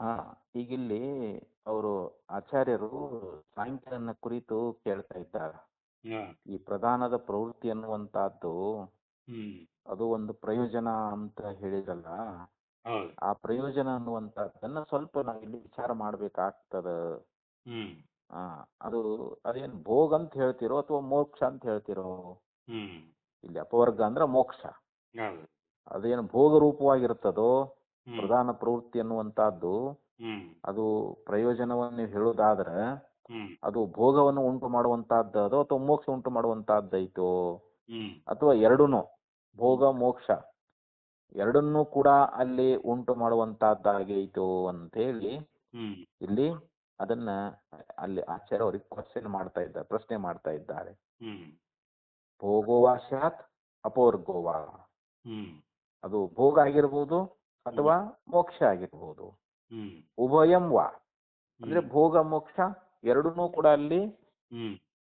ಹಾ ಈಗಿಲ್ಲಿ ಅವರು ಆಚಾರ್ಯರು ಸಾಂಖ್ಯನ ಕುರಿತು ಕೇಳ್ತಾ ಇದ್ದಾರೆ. ಈ ಪ್ರಧಾನದ ಪ್ರವೃತ್ತಿ ಅನ್ನುವಂತಹದ್ದು ಅದು ಒಂದು ಪ್ರಯೋಜನ ಅಂತ ಹೇಳಿದ್ರಲ್ಲ ಆ ಪ್ರಯೋಜನ ಅನ್ನುವಂಥದ್ದನ್ನ ಸ್ವಲ್ಪ ನಾವಿಲ್ಲಿ ವಿಚಾರ ಮಾಡ್ಬೇಕಾಗ್ತದ. ಅದು ಅದೇನ್ ಭೋಗ ಅಂತ ಹೇಳ್ತಿರೋ ಅಥವಾ ಮೋಕ್ಷ ಅಂತ ಹೇಳ್ತಿರೋ? ಇಲ್ಲಿ ಅಪವರ್ಗ ಅಂದ್ರೆ ಮೋಕ್ಷ. ಅದೇನ್ ಭೋಗ ರೂಪವಾಗಿರ್ತದೋ ಪ್ರಧಾನ ಪ್ರವೃತ್ತಿ ಅನ್ನುವಂತಹದ್ದು ಅದು ಪ್ರಯೋಜನವನ್ನು ನೀವು ಹೇಳೋದಾದ್ರೆ ಅದು ಭೋಗವನ್ನು ಉಂಟು ಮಾಡುವಂತಹದ್ದು ಅದು ಅಥವಾ ಮೋಕ್ಷ ಉಂಟು ಮಾಡುವಂತಹದ್ದೈತೋ ಹ್ಮ್. ಅಥವಾ ಎರಡೂನು ಭೋಗ ಮೋಕ್ಷ ಎರಡನ್ನೂ ಕೂಡ ಅಲ್ಲಿ ಉಂಟು ಮಾಡುವಂತಹದ್ದಾಗೈತೋ ಅಂತ ಹೇಳಿ ಇಲ್ಲಿ ಅದನ್ನ ಅಲ್ಲಿ ಆಚಾರ್ಯ ಅವರಿಗೆ ಕ್ವಶನ್ ಮಾಡ್ತಾ ಇದ್ದಾರೆ ಪ್ರಶ್ನೆ ಮಾಡ್ತಾ ಇದ್ದಾರೆ. ಭೋಗೋವಾ ಅಪೋರ್ಗೋವಾ ಅದು ಭೋಗ ಆಗಿರ್ಬೋದು ಅಥವಾ ಮೋಕ್ಷ ಆಗಿರ್ಬೋದು. ಉಭಯಂ ವಾ. ಅಂದ್ರೆ ಭೋಗ ಮೋಕ್ಷ ಎರಡನ್ನೂ ಕೂಡ ಅಲ್ಲಿ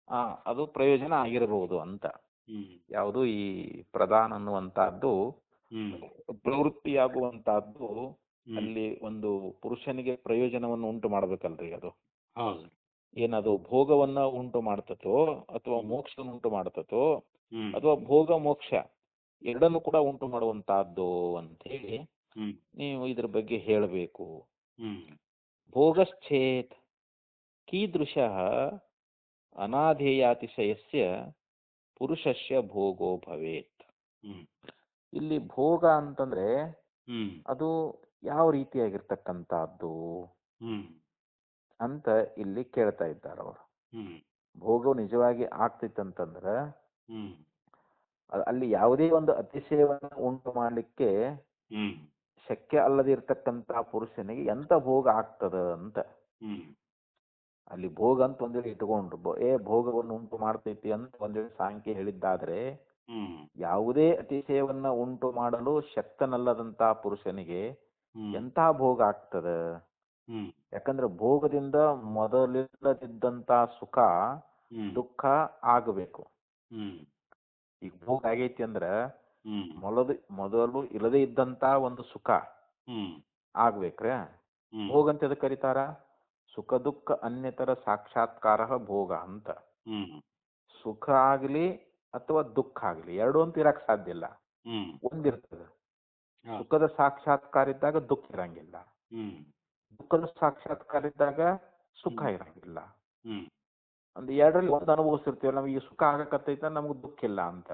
ಆ ಅದು ಪ್ರಯೋಜನ ಆಗಿರಬಹುದು ಅಂತ. ಯಾವುದು ಈ ಪ್ರಧಾನ ಅನ್ನುವಂತಹದ್ದು ಪ್ರವೃತ್ತಿಯಾಗುವಂತಹದ್ದು ಅಲ್ಲಿ ಒಂದು ಪುರುಷನಿಗೆ ಪ್ರಯೋಜನವನ್ನು ಉಂಟು ಮಾಡ್ಬೇಕಲ್ರಿ ಅದು. ಏನದು ಭೋಗವನ್ನ ಉಂಟು ಮಾಡ್ತತೋ ಅಥವಾ ಮೋಕ್ಷ ಉಂಟು ಮಾಡ್ತತೋ ಅಥವಾ ಭೋಗ ಮೋಕ್ಷ ಎರಡನ್ನು ಕೂಡ ಉಂಟು ಮಾಡುವಂತಹದ್ದು ಅಂತ ಹೇಳಿ ನೀವು ಇದ್ರ ಬಗ್ಗೆ ಹೇಳಬೇಕು. ಭೋಗಶ್ಚೇತ್ ಕೀದೃಶ ಅನಾಧೇಯಾತಿಶಯಸ್ಯ ಪುರುಷಸ್ಯ ಭೋಗೋ ಭವೇತ್. ಇಲ್ಲಿ ಭೋಗ ಅಂತಂದ್ರೆ ಅದು ಯಾವ ರೀತಿಯಾಗಿರ್ತಕ್ಕಂಥದ್ದು? ಅಂತ ಇಲ್ಲಿ ಕೇಳ್ತಾ ಇದ್ದಾರೆ ಅವರು. ಭೋಗವು ನಿಜವಾಗಿ ಆಗ್ತಿತ್ತಂತಂದ್ರ ಅಲ್ಲಿ ಯಾವುದೇ ಒಂದು ಅತಿಶಯವನ್ನು ಉಂಟು ಮಾಡಲಿಕ್ಕೆ ಶಕ್ಯ ಅಲ್ಲದೆ ಇರ್ತಕ್ಕಂಥ ಪುರುಷನಿಗೆ ಎಂತ ಭೋಗ ಆಗ್ತದ ಅಂತ. ಅಲ್ಲಿ ಭೋಗ ಅಂತ ಒಂದೇಳಿ ಇಟ್ಕೊಂಡ್ರು ಏ ಭೋಗವನ್ನು ಉಂಟು ಮಾಡ್ತೈತಿ ಅಂತ ಒಂದೇಳಿ ಸಾಂಖ್ಯ ಹೇಳಿದ್ದಾದ್ರೆ ಯಾವುದೇ ಅತಿಶಯವನ್ನ ಉಂಟು ಮಾಡಲು ಶಕ್ತನಲ್ಲದಂತ ಪುರುಷನಿಗೆ ಎಂತ ಭೋಗ ಆಗ್ತದ? ಯಾಕಂದ್ರೆ ಭೋಗದಿಂದ ಮೊದಲಿಲ್ಲದಿದ್ದಂತ ಸುಖ ದುಃಖ ಆಗಬೇಕು. ಈಗ ಭೋಗ ಆಗೈತಿ ಅಂದ್ರ ಮೊದಲು ಮೊದಲು ಇಲ್ಲದೆ ಇದ್ದಂತ ಒಂದು ಸುಖ ಆಗ್ಬೇಕ್ರೆ? ಹ್ಮ್. ಭೋಗ ಅಂತ ಎದಕ್ ಕರೀತಾರ? ಸುಖ ದುಃಖ ಅನ್ಯತರ ಸಾಕ್ಷಾತ್ಕಾರ ಭೋಗ ಅಂತ. ಸುಖ ಆಗ್ಲಿ ಅಥವಾ ದುಃಖ ಆಗ್ಲಿ ಎರಡು ಅಂತ ಇರಕ್ ಸಾಧ್ಯ ಇಲ್ಲ. ಒಂದಿರ್ತದೆ. ಸುಖದ ಸಾಕ್ಷಾತ್ಕಾರ ಇದ್ದಾಗ ದುಃಖ ಇರಂಗಿಲ್ಲ. ದುಃಖದ ಸಾಕ್ಷಾತ್ಕಾರ ಇದ್ದಾಗ ಸುಖ ಇರಂಗಿಲ್ಲ. ಒಂದು ಎರಡರಲ್ಲಿ ಒಂದು ಅನುಭವಿಸಿರ್ತೀವಿ ನಮಗೆ ಸುಖ ಆಗಕತ್ತೈತ ನಮ್ಗೆ ದುಃಖ ಇಲ್ಲ ಅಂತ.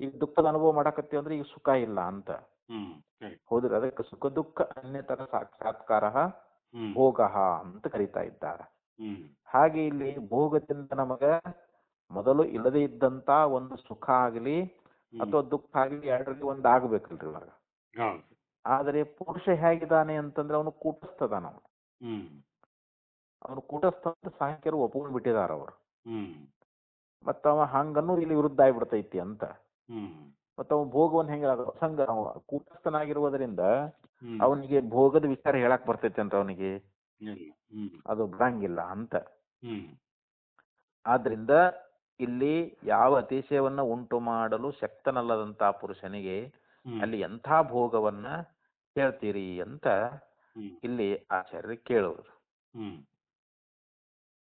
ಈಗ ದುಃಖದ ಅನುಭವ ಮಾಡಾಕತ್ತೀವಿ ಅಂದ್ರೆ ಈಗ ಸುಖ ಇಲ್ಲ ಅಂತ. ಹೌದ್ರಿ ಅದಕ್ಕೆ ಸುಖ ದುಃಖ ಅನ್ಯತರ ಸಾಕ್ಷಾತ್ಕಾರ ಭೋಗ ಅಂತ ಕರಿತಾ ಇದ್ದಾರೆ. ಹಾಗೆ ಇಲ್ಲಿ ಭೋಗದಿಂದ ನಮಗ ಮೊದಲು ಇಲ್ಲದೆ ಇದ್ದಂತ ಒಂದು ಸುಖ ಆಗಲಿ ಅಥವಾ ದುಃಖ ಆಗ್ಲಿ ಎರಡರಲ್ಲಿ ಒಂದು ಆಗ್ಬೇಕಲ್ರಿ ಇವಾಗ. ಆದರೆ ಪುರುಷ ಹೇಗಿದ್ದಾನೆ ಅಂತಂದ್ರೆ ಅವನು ಕೂಟಸ್ಥದಾನ ಅವನು. ಅವನು ಕೂಟಸ್ಥ ಅಂತ ಸಾಂಖ್ಯರು ಒಪ್ಕೊಂಡ್ ಬಿಟ್ಟಿದಾರ ಅವರು. ಮತ್ತ ಅವ ಹಂಗನ್ನೂ ಇಲ್ಲಿ ವಿರುದ್ಧ ಆಗ್ಬಿಡ್ತೈತಿ ಅಂತ. ಹ್ಮ್. ಮತ್ತ ಅವ ಭೋಗವನ್ನ ಹೆಂಗ ಸಂಘ ಅವ ಕೂಟಸ್ಥನಾಗಿರುವುದರಿಂದ ಅವನಿಗೆ ಭೋಗದ ವಿಚಾರ ಹೇಳಕ್ ಬರ್ತೈತಿ ಅಂತ ಅವನಿಗೆ. ಅದು ಬರಂಗಿಲ್ಲ ಅಂತ. ಆದ್ರಿಂದ ಇಲ್ಲಿ ಯಾವ ಅತಿಶಯವನ್ನ ಉಂಟು ಮಾಡಲು ಶಕ್ತನಲ್ಲದಂತ ಪುರುಷನಿಗೆ ಅಲ್ಲಿ ಎಂಥ ಭೋಗವನ್ನ ಹೇಳ್ತೀರಿ ಅಂತ ಇಲ್ಲಿ ಆಚಾರ್ಯರು ಕೇಳೋರು ಹ್ಮ್.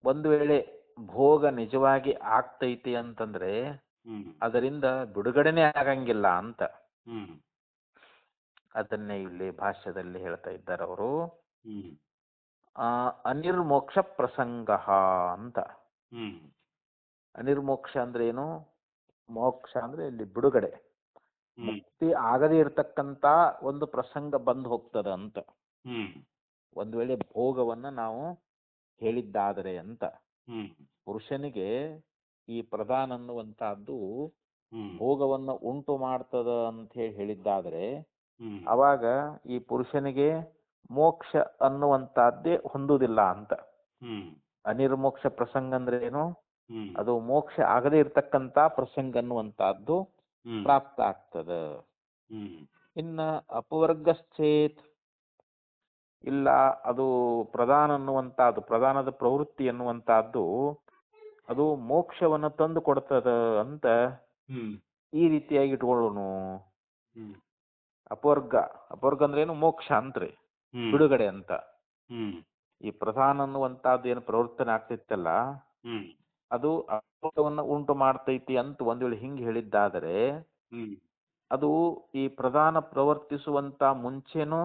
ಒಂದು ವೇಳೆ ಭೋಗ ನಿಜವಾಗಿ ಆಗ್ತೈತಿ ಅಂತಂದ್ರೆ ಅದರಿಂದ ಬಿಡುಗಡೆನೆ ಆಗಂಗಿಲ್ಲ ಅಂತ. ಅದನ್ನೇ ಇಲ್ಲಿ ಭಾಷ್ಯದಲ್ಲಿ ಹೇಳ್ತಾ ಇದ್ದಾರೆ ಅವರು. ಅನಿರ್ಮೋಕ್ಷ ಪ್ರಸಂಗ ಅಂತ. ಅನಿರ್ಮೋಕ್ಷ ಅಂದ್ರೆ ಏನು? ಮೋಕ್ಷ ಅಂದ್ರೆ ಇಲ್ಲಿ ಬಿಡುಗಡೆ. ಮುಕ್ತಿ ಆಗದೇ ಇರತಕ್ಕಂತ ಒಂದು ಪ್ರಸಂಗ ಬಂದು ಹೋಗ್ತದ ಅಂತ. ಒಂದ್ ವೇಳೆ ಭೋಗವನ್ನ ನಾವು ಹೇಳಿದ್ದಾದರೆ ಅಂತ. ಪುರುಷನಿಗೆ ಈ ಪ್ರಧಾನ ಅನ್ನುವಂತಹದ್ದು ಭೋಗವನ್ನು ಉಂಟು ಮಾಡ್ತದ ಅಂತ ಹೇಳಿ ಹೇಳಿದ್ದಾದ್ರೆ ಅವಾಗ ಈ ಪುರುಷನಿಗೆ ಮೋಕ್ಷ ಅನ್ನುವಂತಹದ್ದೇ ಹೊಂದುವುದಿಲ್ಲ ಅಂತ. ಅನಿರ್ಮೋಕ್ಷ ಪ್ರಸಂಗ ಅಂದ್ರೆ ಏನು ಅದು ಮೋಕ್ಷ ಆಗದೇ ಇರತಕ್ಕಂತ ಪ್ರಸಂಗ ಅನ್ನುವಂತಹದ್ದು ಪ್ರಾಪ್ತ ಆಗ್ತದ. ಇನ್ನ ಅಪವರ್ಗಶ್ಚೇತ್ ಇಲ್ಲ ಅದು ಪ್ರಧಾನ ಅನ್ನುವಂತಹದ್ದು ಪ್ರಧಾನದ ಪ್ರವೃತ್ತಿ ಅನ್ನುವಂತಹದ್ದು ಅದು ಮೋಕ್ಷವನ್ನು ತಂದು ಕೊಡ್ತದ ಅಂತ ಈ ರೀತಿಯಾಗಿ ಇಟ್ಕೊಳ್ಳೋನು. ಹ್ಮ್. ಅಪವರ್ಗ ಅಪವರ್ಗ ಅಂದ್ರೆ ಏನು? ಮೋಕ್ಷ ಅಂತ್ರಿ ಬಿಡುಗಡೆ ಅಂತ. ಈ ಪ್ರಧಾನ ಅನ್ನುವಂತಹದ್ದು ಏನು ಪ್ರವರ್ತನೆ ಆಗ್ತಿತ್ತಲ್ಲ ಅದು ಅಪವರ್ಗವನ್ನ ಉಂಟು ಮಾಡ್ತೈತಿ ಅಂತ ಒಂದ್ ವೇಳೆ ಹಿಂಗ್ ಹೇಳಿದ್ದಾದರೆ ಅದು ಈ ಪ್ರಧಾನ ಪ್ರವರ್ತಿಸುವಂತ ಮುಂಚೆನೂ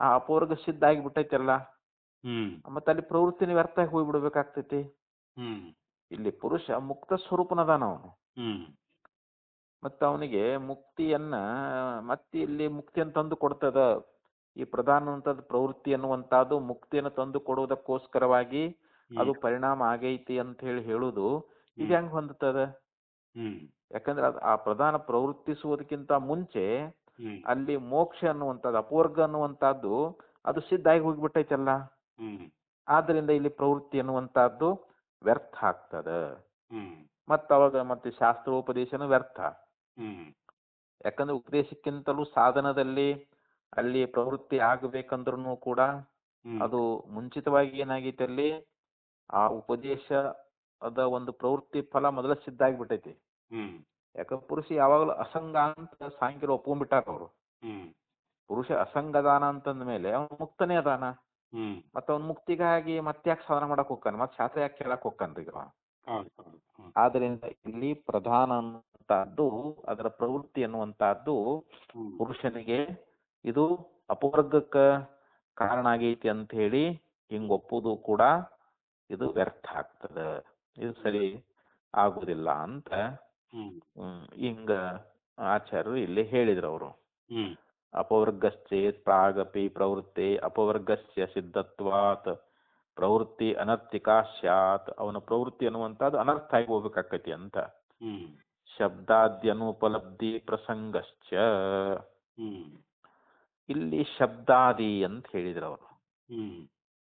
ಆ ಅಪೂರ್ವ ಸಿದ್ಧ ಆಗಿಬಿಟ್ಟೈತಲ್ಲ ಮತ್ತೆ ಅಲ್ಲಿ ಪ್ರವೃತ್ತಿನ ವ್ಯರ್ಥ ಆಗಿ ಹೋಗ್ಬಿಡ್ಬೇಕಾಗ್ತೈತಿ ಇಲ್ಲಿ ಪುರುಷ ಮುಕ್ತ ಸ್ವರೂಪನದಾನ ಅವನು. ಮತ್ತು ಅವನಿಗೆ ಮುಕ್ತಿಯನ್ನ ಮತ್ತೆ ಇಲ್ಲಿ ಮುಕ್ತಿಯನ್ನು ತಂದು ಕೊಡ್ತದ. ಈ ಪ್ರಧಾನವಂತದ ಪ್ರವೃತ್ತಿ ಅನ್ನುವಂಥದ್ದು ಮುಕ್ತಿಯನ್ನು ತಂದು ಕೊಡುವುದಕ್ಕೋಸ್ಕರವಾಗಿ ಅದು ಪರಿಣಾಮ ಆಗೈತಿ ಅಂತ ಹೇಳಿ ಹೇಳುದು ಇದು ಹೆಂಗ್ ಹೊಂದುತ್ತದ ಯಾಕಂದ್ರೆ ಆ ಪ್ರಧಾನ ಪ್ರವೃತ್ತಿಸುವುದಕ್ಕಿಂತ ಮುಂಚೆ ಅಲ್ಲಿ ಮೋಕ್ಷ ಅನ್ನುವಂಥದ್ದು ಅಪೋರ್ಗ ಅನ್ನುವಂಥದ್ದು ಅದು ಸಿದ್ಧ ಆಗಿ ಹೋಗಿಬಿಟ್ಟೈತಲ್ಲ ಆದ್ರಿಂದ ಇಲ್ಲಿ ಪ್ರವೃತ್ತಿ ಅನ್ನುವಂಥದ್ದು ವ್ಯರ್ಥ ಆಗ್ತದ. ಮತ್ತ ಮತ್ತು ಅವಾಗ ಮತ್ತೆ ಶಾಸ್ತ್ರೋಪದೇಶನೂ ವ್ಯರ್ಥ. ಯಾಕಂದ್ರೆ ಉಪದೇಶಕ್ಕಿಂತಲೂ ಸಾಧನದಲ್ಲಿ ಅಲ್ಲಿ ಪ್ರವೃತ್ತಿ ಆಗಬೇಕಂದ್ರೂ ಕೂಡ ಅದು ಮುಂಚಿತವಾಗಿ ಏನಾಗೈತೆ ಅಲ್ಲಿ ಆ ಉಪದೇಶ ಅದ ಒಂದು ಪ್ರವೃತ್ತಿ ಫಲ ಮೊದಲ ಸಿದ್ಧ ಆಗಿಬಿಟ್ಟೈತಿ ಯಾಕಂದ್ರೆ ಪುರುಷ ಯಾವಾಗಲೂ ಅಸಂಗ ಅಂತ ಸಾಯಂಕಾಲ ಒಪ್ಕೊಂಡ್ಬಿಟ್ಟಾರ ಅವರು. ಪುರುಷ ಅಸಂಗದಾನ ಅಂತಂದ ಮೇಲೆ ಅವನು ಮುಕ್ತನೇ ಅದಾನ. ಮತ್ತ ಅವ್ನ ಮುಕ್ತಿಗಾಗಿ ಮತ್ತೆ ಯಾಕೆ ಸಾಧನ ಮಾಡಕ್ ಹೋಗ್ತಾನೆ? ಮತ್ತೆ ಶಾಸ್ತ್ರ ಯಾಕೆ ಕೇಳಕ್ ಹೋಗ್ತಾನ್ರಿ ಈಗ? ಹೌದು ಆದ್ರಿಂದ ಇಲ್ಲಿ ಪ್ರಧಾನ ಅಂತದ್ದು ಅದರ ಪ್ರವೃತ್ತಿ ಅನ್ನುವಂತಹದ್ದು ಪುರುಷನಿಗೆ ಇದು ಅಪವರ್ಗಕ್ಕ ಕಾರಣ ಆಗೈತಿ ಅಂತ ಹೇಳಿ ಹಿಂಗ ಒಪ್ಪುದು ಕೂಡ ಇದು ವ್ಯರ್ಥ ಆಗ್ತದ. ಇದು ಸರಿ ಆಗುದಿಲ್ಲ ಅಂತ ಹಿಂಗ ಆಚಾರ್ಯರು ಇಲ್ಲಿ ಹೇಳಿದ್ರು ಅವರು. ಅಪವರ್ಗಶ್ಚೇತ್ ಪ್ರಾಗಪಿ ಪ್ರವೃತ್ತಿ ಅಪವರ್ಗಸ್ಯ ಸಿದ್ಧತ್ವಾತ್ ಪ್ರವೃತ್ತಿ ಅನರ್ಥಿಕಾ ಸ್ಯಾತ್. ಅವನ ಪ್ರವೃತ್ತಿ ಅನ್ನುವಂಥದ್ದು ಅನರ್ಥ ಆಗಿ ಹೋಗ್ಬೇಕಾಕತಿ ಅಂತ. ಶಬ್ದಾದ್ಯನುಪಲಬ್ಧಿ ಪ್ರಸಂಗಶ್ಚ. ಇಲ್ಲಿ ಶಬ್ದಾದಿ ಅಂತ ಹೇಳಿದ್ರು ಅವರು.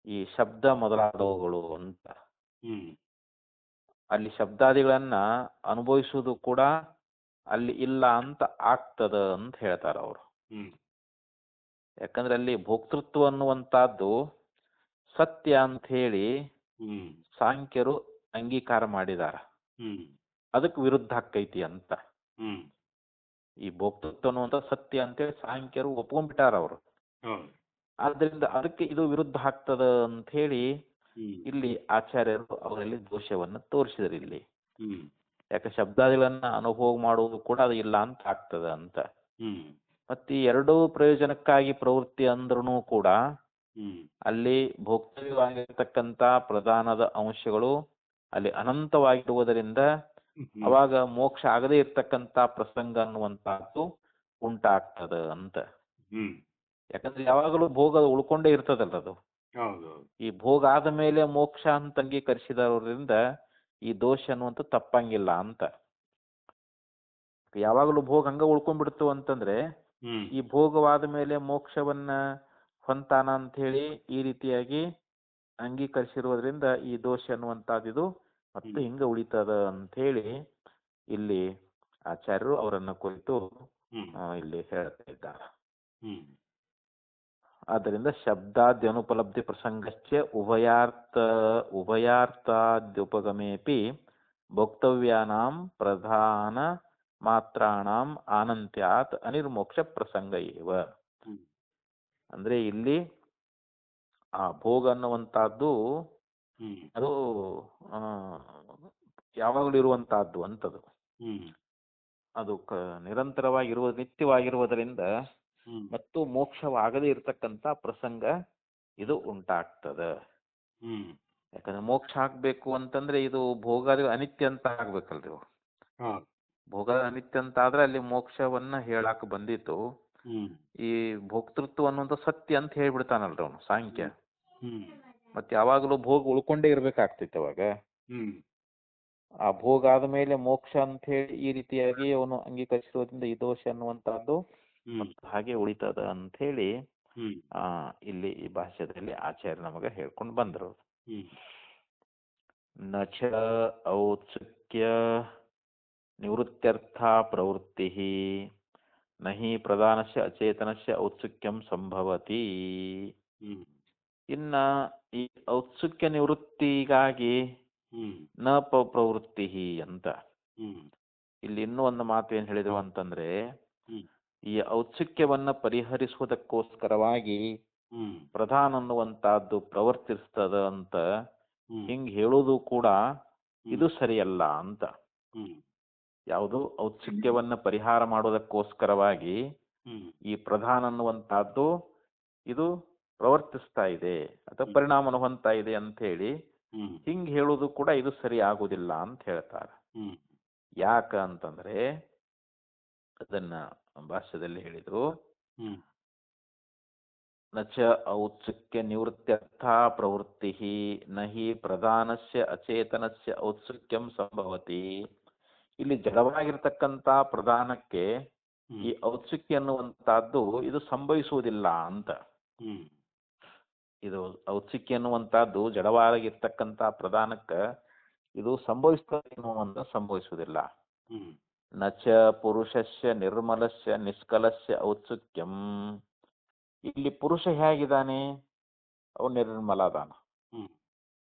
ಈ ಶಬ್ದ ಮೊದಲಾದವುಗಳು ಅಂತ. ಅಲ್ಲಿ ಶಬ್ದಾದಿಗಳನ್ನ ಅನುಭವಿಸುವುದು ಕೂಡ ಅಲ್ಲಿ ಇಲ್ಲ ಅಂತ ಆಗ್ತದ ಅಂತ ಹೇಳ್ತಾರ ಅವರು. ಯಾಕಂದ್ರೆ ಅಲ್ಲಿ ಭೋಕ್ತೃತ್ವ ಅನ್ನುವಂತಹದ್ದು ಸತ್ಯ ಅಂತ ಹೇಳಿ ಸಾಂಖ್ಯರು ಅಂಗೀಕಾರ ಮಾಡಿದಾರ. ಹ್ಮ್. ಅದಕ್ಕೆ ವಿರುದ್ಧ ಆಕೈತಿ ಅಂತ. ಈ ಭೋಕ್ತೃತ್ವ ಅನ್ನುವಂತ ಸತ್ಯ ಅಂತೇಳಿ ಸಾಂಖ್ಯರು ಒಪ್ಕೊಂಡ್ಬಿಟ್ಟಾರ ಅವರು. ಆದ್ರಿಂದ ಅದಕ್ಕೆ ಇದು ವಿರುದ್ಧ ಆಗ್ತದ ಅಂತ ಹೇಳಿ ಇಲ್ಲಿ ಆಚಾರ್ಯರು ಅವರಲ್ಲಿ ದೋಷವನ್ನು ತೋರಿಸಿದ್ರು ಇಲ್ಲಿ. ಯಾಕೆ ಶಬ್ದಾದಿಗಳನ್ನ ಅನುಭವ ಮಾಡುವುದು ಕೂಡ ಅದು ಇಲ್ಲ ಅಂತ ಆಗ್ತದ ಅಂತ. ಮತ್ತೆ ಎರಡೂ ಪ್ರಯೋಜನಕ್ಕಾಗಿ ಪ್ರವೃತ್ತಿ ಅಂದ್ರೂ ಕೂಡ ಅಲ್ಲಿ ಭೋಕ್ತವ್ಯವಾಗಿರ್ತಕ್ಕಂತ ಪ್ರಧಾನದ ಅಂಶಗಳು ಅಲ್ಲಿ ಅನಂತವಾಗಿರುವುದರಿಂದ ಅವಾಗ ಮೋಕ್ಷ ಆಗದೇ ಇರ್ತಕ್ಕಂತ ಪ್ರಸಂಗ ಅನ್ನುವಂತಹದ್ದು ಉಂಟಾಗ್ತದ ಅಂತ. ಯಾಕಂದ್ರೆ ಯಾವಾಗಲೂ ಭೋಗ ಉಳ್ಕೊಂಡೇ ಇರ್ತದಲ್ಲ ಅದು. ಈ ಭೋಗ ಆದ ಮೇಲೆ ಮೋಕ್ಷ ಅಂತ ಅಂಗೀಕರಿಸಿದವರಿಂದ ಈ ದೋಷ ಅನ್ನುವಂತ ತಪ್ಪಂಗಿಲ್ಲ ಅಂತ. ಯಾವಾಗಲೂ ಭೋಗ ಹಂಗ ಉಳ್ಕೊಂಡ್ಬಿಡ್ತು ಅಂತಂದ್ರೆ ಈ ಭೋಗವಾದ ಮೇಲೆ ಮೋಕ್ಷವನ್ನ ಹೊಂತಾನ ಅಂತ ಹೇಳಿ ಈ ರೀತಿಯಾಗಿ ಅಂಗೀಕರಿಸಿರುವುದರಿಂದ ಈ ದೋಷ ಅನ್ನುವಂಥದ್ದು ಇದು ಮತ್ತೆ. ಹಿಂಗ ಉಳಿತದ ಅಂತ ಹೇಳಿ ಇಲ್ಲಿ ಆಚಾರ್ಯರು ಅವರನ್ನ ಕುರಿತು ಇಲ್ಲಿ ಹೇಳ್ತಾ ಇದ್ದಾರೆ. ಆದ್ದರಿಂದ ಶಬ್ದಾದ್ಯನುಪಲಬ್ಧಿ ಪ್ರಸಂಗಶ್ಚ ಉಭಯಾರ್ಥ ಉಭಯಾರ್ಥಾದ್ಯುಪಗಮೇಪಿ ಭೋಕ್ತವ್ಯಾನಾಂ ಪ್ರಧಾನ ಮಾತ್ರಾಣಾಂ ಆನಂತ್ಯಾತ್ ಅನಿರ್ಮೋಕ್ಷ ಪ್ರಸಂಗ ಇವ ಅಂದ್ರೆ ಇಲ್ಲಿ ಆ ಭೋಗ ಅನ್ನುವಂತಹದ್ದು ಅದು ಯಾವಾಗಲೂ ಇರುವಂತಹದ್ದು ಅಂತದು. ಅದು ಕ ನಿರಂತರವಾಗಿರುವ ನಿತ್ಯವಾಗಿರುವುದರಿಂದ ಮತ್ತು ಮೋಕ್ಷವಾಗದೇ ಇರತಕ್ಕಂತ ಪ್ರಸಂಗ ಇದು ಉಂಟಾಗ್ತದ. ಯಾಕಂದ್ರೆ ಮೋಕ್ಷ ಆಗ್ಬೇಕು ಅಂತಂದ್ರೆ ಇದು ಭೋಗಾದಿ ಅನಿತ್ಯ ಅಂತ ಆಗ್ಬೇಕಲ್ರಿ. ಭೋಗ ಅನಿತ್ಯ ಅಂತ ಆದ್ರೆ ಅಲ್ಲಿ ಮೋಕ್ಷವನ್ನ ಹೇಳಾಕ ಬಂದಿತ್ತು. ಈ ಭೋಕ್ತೃತ್ವ ಅನ್ನೋದು ಸತ್ಯ ಅಂತ ಹೇಳ್ಬಿಡ್ತಾನಲ್ರಿ ಅವನು ಸಾಂಖ್ಯ. ಮತ್ ಮತ್ತೆ ಯಾವಾಗಲೂ ಭೋಗ ಉಳ್ಕೊಂಡೇ ಇರ್ಬೇಕಾಗ್ತಿತ್ತು ಅವಾಗ. ಆ ಭೋಗ ಆದ್ಮೇಲೆ ಮೋಕ್ಷ ಅಂತ ಹೇಳಿ ಈ ರೀತಿಯಾಗಿ ಅವನು ಅಂಗೀಕರಿಸಿರೋದ್ರಿಂದ ಈ ದೋಷ ಅನ್ನುವಂತಹದ್ದು ಮತ್ತು ಹಾಗೆ ಉಳಿತದ ಅಂತ ಹೇಳಿ ಆ ಇಲ್ಲಿ ಈ ಭಾಷ್ಯದಲ್ಲಿ ಆಚಾರ್ಯ ನಮಗೆ ಹೇಳ್ಕೊಂಡು ಬಂದರು. ನಚ ಔತ್ಸುಕ್ಯ ನಿವೃತ್ತ್ಯರ್ಥ ಪ್ರವೃತ್ತಿ ನಹಿ ಹಿ ಪ್ರಧಾನಸ್ಯ ಅಚೇತನಸ್ಯ ಔತ್ಸುಕ್ಯಂ ಸಂಭವತಿ. ಇನ್ನ ಈ ಔತ್ಸುಕ್ಯ ನಿವೃತ್ತಿಗಾಗಿ ನ ಪ ಪ್ರವೃತ್ತಿ ಅಂತ. ಇಲ್ಲಿ ಇನ್ನೂ ಒಂದು ಮಾತು ಏನ್ ಹೇಳಿದ್ರು ಅಂತಂದ್ರೆ. ಈ ಔತ್ಸುಕ್ಯವನ್ನ ಪರಿಹರಿಸುವುದಕ್ಕೋಸ್ಕರವಾಗಿ ಪ್ರಧಾನ ಅನ್ನುವಂತಹದ್ದು ಪ್ರವರ್ತಿಸ್ತದ ಅಂತ ಹಿಂಗ್ ಹೇಳೋದು ಕೂಡ ಇದು ಸರಿಯಲ್ಲ ಅಂತ. ಯಾವುದು ಔತ್ಸುಕ್ಯವನ್ನ ಪರಿಹಾರ ಮಾಡೋದಕ್ಕೋಸ್ಕರವಾಗಿ ಈ ಪ್ರಧಾನ ಅನ್ನುವಂತಹದ್ದು ಇದು ಪ್ರವರ್ತಿಸ್ತಾ ಇದೆ ಅಥವಾ ಪರಿಣಾಮ ಹೊಂದ್ತಾ ಇದೆ ಅಂತ ಹೇಳಿ ಹಿಂಗ್ ಹೇಳೋದು ಕೂಡ ಇದು ಸರಿ ಆಗುದಿಲ್ಲ ಅಂತ ಹೇಳ್ತಾರೆ. ಯಾಕ ಅಂತಂದ್ರೆ ಅದನ್ನ ಭಾಷ್ಯದಲ್ಲಿ ಹೇಳಿದ್ರು. ನಚ ಔತ್ಸುಕ್ಯ ನಿವೃತ್ತ್ಯರ್ಥ ಪ್ರವೃತ್ತಿ ನ ಹಿ ಪ್ರಧಾನಸ್ಯ ಅಚೇತನಸ್ಯ ಔತ್ಸುಕ್ಯಂ ಸಂಭವತಿ. ಇಲ್ಲಿ ಜಡವಾಗಿರ್ತಕ್ಕಂತ ಪ್ರಧಾನಕ್ಕೆ ಈ ಔತ್ಸುಕ್ಯ ಅನ್ನುವಂತಹದ್ದು ಇದು ಸಂಭವಿಸುವುದಿಲ್ಲ ಅಂತ. ಇದು ಔತ್ಸುಕ್ಯ ಅನ್ನುವಂತಹದ್ದು ಜಡವಾಗಿರ್ತಕ್ಕಂತ ಪ್ರಧಾನಕ್ಕ ಇದು ಸಂಭವಿಸ್ತದೆ ಅಂತ ಸಂಭವಿಸುವುದಿಲ್ಲ. ನ ಚ ಪುರುಷಸ್ಯ ನಿರ್ಮಲಸ್ಯ ನಿಷ್ಕಲಸ್ಯ ಔತ್ಸುಕ್ಯಂ ಇಲ್ಲಿ ಪುರುಷ ಹೇಗಿದ್ದಾನೆ? ಅವ ನಿರ್ಮಲ ಅದಾನ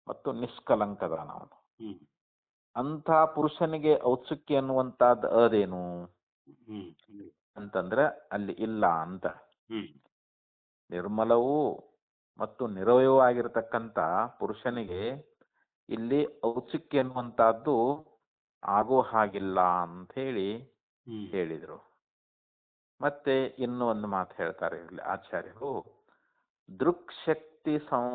ಮತ್ತು ನಿಷ್ಕಲಂಕ ಅದಾನ ಅವನು. ಅಂತ ಅಂಥ ಪುರುಷನಿಗೆ ಔತ್ಸುಕ್ಯ ಅನ್ನುವಂಥದ್ದು ಅದೇನು? ಅಂತಂದ್ರೆ ಅಲ್ಲಿ ಇಲ್ಲ ಅಂತ. ನಿರ್ಮಲವು ಮತ್ತು ನಿರವಯವಾಗಿರತಕ್ಕಂತ ಪುರುಷನಿಗೆ ಇಲ್ಲಿ ಔತ್ಸುಕ್ಯ ಅನ್ನುವಂಥದ್ದು ಆಗೋ ಹಾಗಿಲ್ಲ ಅಂತ ಹೇಳಿ ಹೇಳಿದ್ರು. ಮತ್ತೆ ಇನ್ನು ಒಂದು ಮಾತು ಹೇಳ್ತಾರೆ ಇಲ್ಲಿ ಆಚಾರ್ಯರು. ದೃಕ್ ಶಕ್ತಿ ಸಂ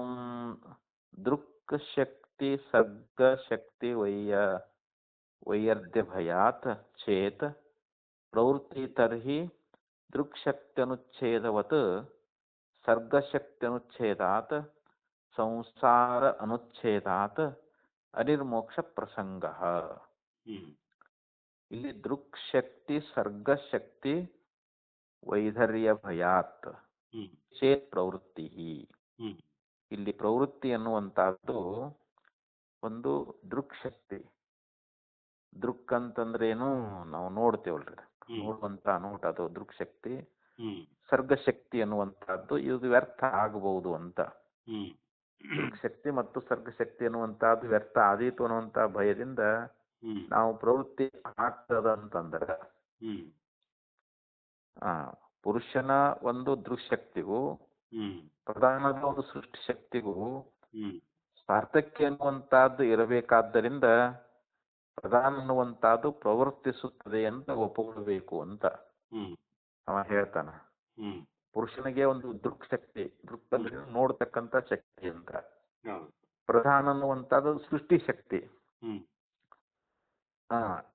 ದೃಕ್ ಶಕ್ತಿ ಸರ್ಗ ಶಕ್ತಿ ವೈಯ ವೈಯರ್ಧ್ಯ ಭಯಾತ್ ಚೇತ್ ಪ್ರವೃತ್ತಿ ತರ್ಹಿ ದೃಕ್ಶಕ್ತ್ಯನುಚ್ಛೇದವತ್ ಸರ್ಗಶಕ್ತ್ಯನುಚ್ಛೇದಾತ್ ಸಂಸಾರ ಅನುಚ್ಛೇದಾತ್ ಅನಿರ್ಮೋಕ್ಷ ಪ್ರಸಂಗ. ಹ್ಮ್. ಶಕ್ತಿ ಸರ್ಗ ಶಕ್ತಿ ವೈಧರ್ಯ ಭಯಾತ್ ಚೇತ್ ಪ್ರವೃತ್ತಿ. ಇಲ್ಲಿ ಪ್ರವೃತ್ತಿ ಅನ್ನುವಂತಹದ್ದು ಒಂದು ದೃಕ್ ಶಕ್ತಿ ದೃಕ್ ಅಂತಂದ್ರೇನು ನಾವು ನೋಡ್ತೇವಲ್ರಿ. ನೋಡುವಂತ ನೋಟ ಅದು ದೃಕ್ಶಕ್ತಿ. ಸರ್ಗ ಶಕ್ತಿ ಅನ್ನುವಂತಹದ್ದು ಇದು ವ್ಯರ್ಥ ಆಗಬಹುದು ಅಂತ. ಶಕ್ತಿ ಮತ್ತು ಮತ್ತು ಸರ್ಗಶಕ್ತಿ ಅನ್ನುವಂತಹದ್ದು ವ್ಯರ್ಥ ಆದೀತು ಅನ್ನುವಂತ ಭಯದಿಂದ ನಾವು ಪ್ರವೃತ್ತಿ ಆಗ್ತದ ಅಂತಂದ್ರೆ ಪುರುಷನ ಒಂದು ದೃಶ್ಯಕ್ತಿಗೂ ಹ್ಮ್. ಪ್ರಧಾನದ ಒಂದು ಸೃಷ್ಟಿ ಶಕ್ತಿಗೂ ಸಾರ್ಥಕ್ಯ ಅನ್ನುವಂತಹದ್ದು ಇರಬೇಕಾದ್ದರಿಂದ ಪ್ರಧಾನ ಅನ್ನುವಂತಹದ್ದು ಪ್ರವರ್ತಿಸುತ್ತದೆ ಅಂತ ಒಪ್ಪಿಕೊಳ್ಬೇಕು ಅಂತ ಅವ ಹೇಳ್ತಾನ. ಪುರುಷನಿಗೆ ಒಂದು ದೃಕ್ ಶಕ್ತಿ ದೃಕ್ ಅಂದ್ರೆ ನೋಡ್ತಕ್ಕಂತ ಶಕ್ತಿ ಅಂತ. ಪ್ರಧಾನ ಅನ್ನುವಂತಹದ್ದು ಸೃಷ್ಟಿ ಶಕ್ತಿ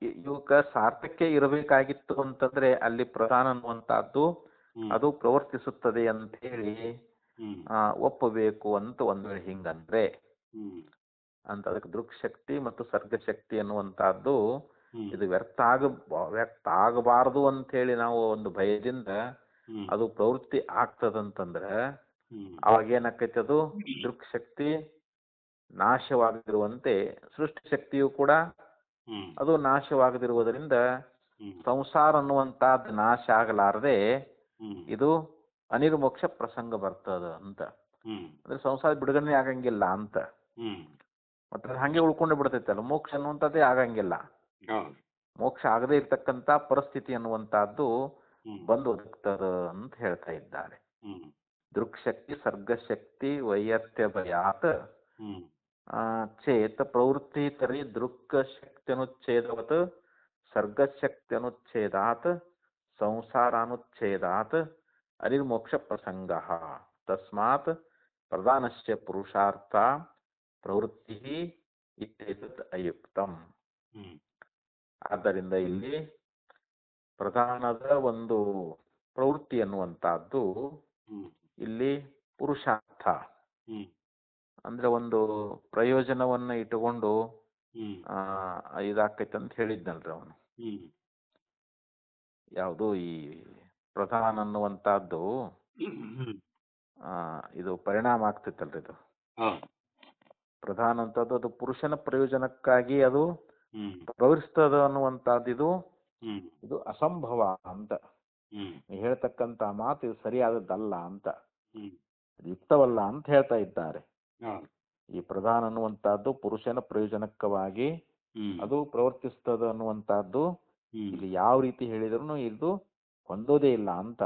ಇ- ಇವಕ್ಕ ಸಾರ್ಥಕ್ಯ ಇರಬೇಕಾಗಿತ್ತು ಅಂತಂದ್ರೆ ಅಲ್ಲಿ ಪ್ರಧಾನ ಅನ್ನುವಂತಹದ್ದು ಅದು ಪ್ರವರ್ತಿಸುತ್ತದೆ ಅಂತ ಹೇಳಿ ಆ, ಒಪ್ಪಬೇಕು ಅಂತ ಒಂದು ವೇಳೆ ಹಿಂಗಂದ್ರೆ. ಅಂತ ಅದಕ್ಕೆ ದೃಕ್ಶಕ್ತಿ ಮತ್ತು ಸರ್ಗಶಕ್ತಿ ಅನ್ನುವಂತಹದ್ದು ಹ್ಮ್. ಇದು ವ್ಯರ್ಥ ಆಗ ವ್ಯರ್ಥ ಆಗಬಾರದು ಅಂತ ಹೇಳಿ ನಾವು ಒಂದು ಭಯದಿಂದ ಅದು ಪ್ರವೃತ್ತಿ ಆಗ್ತದಂತಂದ್ರ ಅವಾಗ ಏನಾಕೈತಿ ಅದು? ದೃಕ್ಶಕ್ತಿ ನಾಶವಾಗಿರುವಂತೆ ಸೃಷ್ಟಿ ಶಕ್ತಿಯು ಕೂಡ ಅದು ನಾಶವಾಗದಿರುವುದರಿಂದ ಸಂಸಾರ ಅನ್ನುವಂತಹದ್ದು ನಾಶ ಆಗಲಾರದೆ ಇದು ಅನಿರ್ಮೋಕ್ಷ ಪ್ರಸಂಗ ಬರ್ತದ ಅಂತ. ಅಂದ್ರೆ ಸಂಸಾರ ಬಿಡುಗಡೆ ಆಗಂಗಿಲ್ಲ ಅಂತ. ಮತ್ತೆ ಹಂಗೆ ಉಳ್ಕೊಂಡು ಬಿಡ್ತೈತಲ್ಲ ಮೋಕ್ಷ ಅನ್ನುವಂಥದ್ದೇ ಆಗಂಗಿಲ್ಲ. ಮೋಕ್ಷ ಆಗದೆ ಇರತಕ್ಕಂತ ಪರಿಸ್ಥಿತಿ ಅನ್ನುವಂತಹದ್ದು ಬಂದು ಒದಗ್ತದ ಅಂತ ಹೇಳ್ತಾ ಇದ್ದಾರೆ. ದೃಕ್ಶಕ್ತಿ ಸರ್ಗಶಕ್ತಿ ವೈಯತ್ಯ ಭಯಾತ್ ಹ್ಮ್ ಆ, ಚೇತ್ ಪ್ರವೃತ್ತಿ ತರಿ ದೃಕ್ ಶಕ್ತ್ಯನುಚ್ಛೇದವತ್ ಸರ್ಗಶಕ್ತ್ಯನುಚ್ಛೇದಾತ್ ಸಂಸಾರಾನುಚ್ಛೇದಾತ್ ಅನಿರ್ಮೋಕ್ಷ ಪ್ರಸಂಗ ತಸ್ಮಾತ್ ಪ್ರಧಾನಸ್ಯ ಪುರುಷಾರ್ಥ ಪ್ರವೃತ್ತಿ ಇತ್ಯೇತತ್ ಅಯುಕ್ತಂ ಹ್ಮ್ ಆದ್ದರಿಂದ ಇಲ್ಲಿ ಪ್ರಧಾನದ ಒಂದು ಪ್ರವೃತ್ತಿ ಅನ್ನುವಂತಹದ್ದು ಹ್ಮ್। ಇಲ್ಲಿ ಪುರುಷಾರ್ಥ. ಹ್ಮ್। ಅಂದ್ರೆ ಒಂದು ಪ್ರಯೋಜನವನ್ನ ಇಟ್ಟುಕೊಂಡು ಹ್ಮ್. ಆ ಇದಾಕೈತೆ ಅಂತ ಹೇಳಿದ್ನಲ್ರಿ ಅವನು. ಹ್ಮ್. ಯಾವುದು ಈ ಪ್ರಧಾನ ಅನ್ನುವಂತಹದ್ದು ಹ್ಮ್. ಆ ಇದು ಪರಿಣಾಮ ಆಗ್ತೈತಲ್ರಿ ಇದು. ಹೌದು. ಪ್ರಧಾನ ಅಂತದ್ದು ಅದು ಪುರುಷನ ಪ್ರಯೋಜನಕ್ಕಾಗಿ ಅದು ಹ್ಮ್. ಪ್ರವಹಿಸ್ತದ ಅನ್ನುವಂತಹದ್ದು ಇದು ಹ್ಮ್. ಇದು ಅಸಂಭವ ಅಂತ. ಹ್ಮ್. ಹೇಳ್ತಕ್ಕಂತ ಮಾತು ಇದು ಸರಿಯಾದದ್ದಲ್ಲ ಅಂತ. ಹ್ಮ್. ಇದು ಯುಕ್ತವಲ್ಲ ಅಂತ ಹೇಳ್ತಾ ಇದ್ದಾರೆ. ಈ ಪ್ರಧಾನ ಅನ್ನುವಂತಹದ್ದು ಪುರುಷನ ಪ್ರಯೋಜನಕ್ಕವಾಗಿ ಅದು ಪ್ರವರ್ತಿಸ್ತದ ಅನ್ನುವಂತಹದ್ದು ಇಲ್ಲಿ ಯಾವ ರೀತಿ ಹೇಳಿದ್ರು ಇದು ಹೊಂದೋದೇ ಇಲ್ಲ ಅಂತ.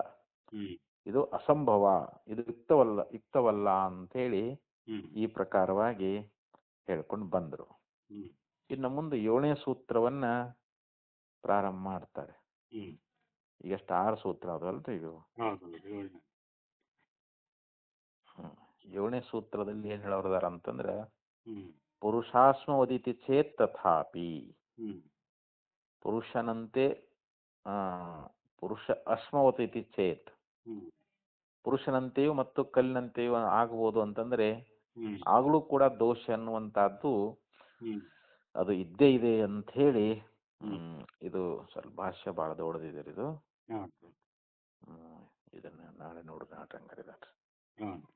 ಇದು ಅಸಂಭವ ಇದು ಯುಕ್ತವಲ್ಲ ಯುಕ್ತವಲ್ಲ ಅಂತ ಹೇಳಿ ಈ ಪ್ರಕಾರವಾಗಿ ಹೇಳ್ಕೊಂಡು ಬಂದರು. ಇನ್ನು ಮುಂದೆ ಏಳನೇ ಸೂತ್ರವನ್ನ ಪ್ರಾರಂಭ ಮಾಡ್ತಾರೆ. ಈಗ ಎಷ್ಟು ಆರು ಸೂತ್ರ ಅದಲ್ರಿ ಇದು. ಏಳನೇ ಸೂತ್ರದಲ್ಲಿ ಏನ್ ಹೇಳೋರ್ದಾರ ಅಂತಂದ್ರೆ ಪುರುಷಾಶ್ಮ ವದಿತಿ ಚೇತ್ ತಥಾಪಿ. ಪುರುಷನಂತೆ ಪುರುಷ ಅಶ್ಮವತಿತಿ ಚೇತ್. ಪುರುಷನಂತೆಯೂ ಮತ್ತು ಕಲ್ಲಿನಂತೆಯೂ ಆಗಬಹುದು ಅಂತಂದ್ರೆ ಹ್ಮ್. ಆಗ್ಲೂ ಕೂಡ ದೋಷ ಅನ್ನುವಂತಹದ್ದು ಹ್ಮ್. ಅದು ಇದ್ದೇ ಇದೆ ಅಂತ ಹೇಳಿ ಹ್ಮ್. ಹ್ಮ್, ಇದು ಸ್ವಲ್ಪ ಭಾಷ್ಯ ಬಹಳ ದೊಡ್ಡದಿದೆ ಇದು. ಹ್ಮ್, ಇದನ್ನ ನಾಳೆ ನೋಡೋಣ ಹಂಗಾರೆ ಹೌದು.